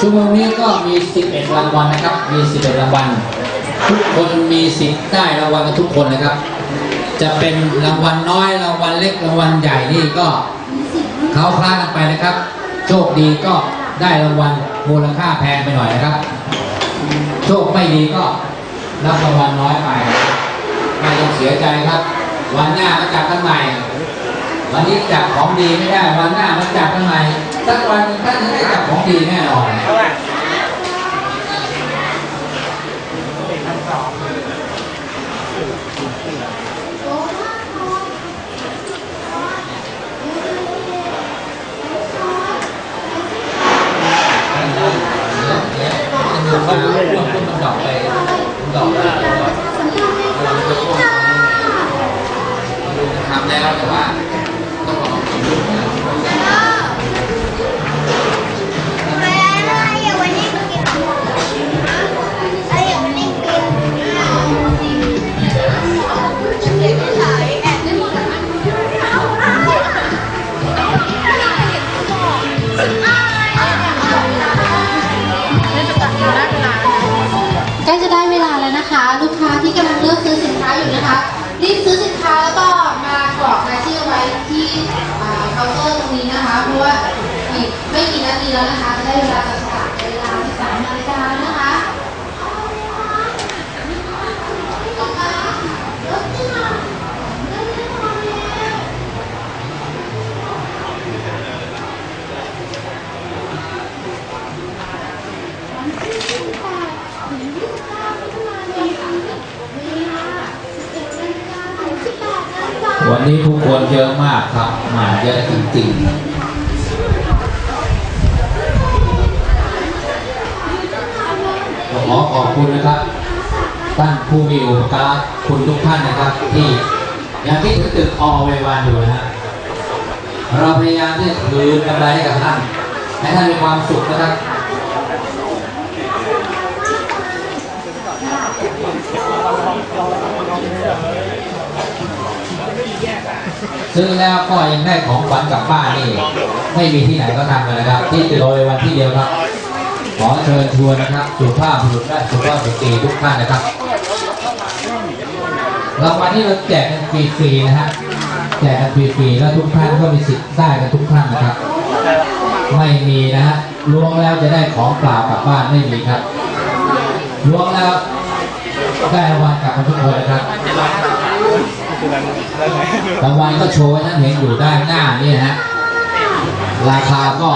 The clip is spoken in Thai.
ชั่วโมงนี้ก็มี 11 รางวัลนะครับ มี 11 รางวัล ทุกคนมีสิทธิ์ได้รางวัลกันทุกคนนะครับ จะเป็นรางวัลน้อย รางวัลเล็ก รางวัลใหญ่นี่ก็เขาคล้ากันไปนะครับ โชคดีก็ได้รางวัลมูลค่าแพงไปหน่อยนะครับ โชคไม่ดีก็รับรางวัลน้อยไป ไม่ต้องเสียใจครับ วันหน้ามาจับกันใหม่ วันนี้จับของดีไม่ได้ วันหน้ามาจับกันใหม่สักวันท่านจะได้จับของดีแน่นอน เขารู้เลยนะมันดอกไปดอกไปทำแล้วแต่ว่า ใกล้จะได้เวลาแล้วนะคะ ลูกค้าที่กำลังเลือกซื้อสินค้าอยู่นะคะ รีบซื้อสินค้าแล้วก็มากรอกรายชื่อไว้ที่เคาน์เตอร์ตรงนี้นะคะ เพราะว่าอีกไม่กี่นาทีแล้วนะคะจะได้เวลาจับฉลากเวลา13นาฬิกาแล้วนะคะ วันนี้ผู้คนเยอะมากครับ มาเยอะจริงๆขอขอบคุณนะครับ ท่านผู้มีอุปการะคุณทุกท่านนะครับ ที่ยังคิดถึงตึกอไววันอยู่นะฮะเราพยายามที่จะคืนกำไรให้กับท่านให้ท่านมีความสุขนะครับ ซื้อแล้วก็ยังได้ของขวัญกลับบ้านนี่ไม่มีที่ไหนก็ทำกันนะครับ ที่โดยวันที่เดียวครับ ขอเชิญชวนนะครับสุภาพบุรุษและสุภาพสตรีทุกท่านนะครับรางวัลที่เราแจกกันฟรีๆนะฮะแจกกันฟรีๆแล้วทุกท่านก็มีสิทธิ์ได้กันทุกท่านนะครับ ไม่มีนะฮะล้วงแล้วจะได้ของเปล่ากลับบ้านไม่มีครับล้วงแล้วได้รางวัลกลับมาทุกคนนะครับ รางวัลก็โชว์ให้ท่านเห็นอยู่ด้านหน้านี่นะฮะ ราคาก็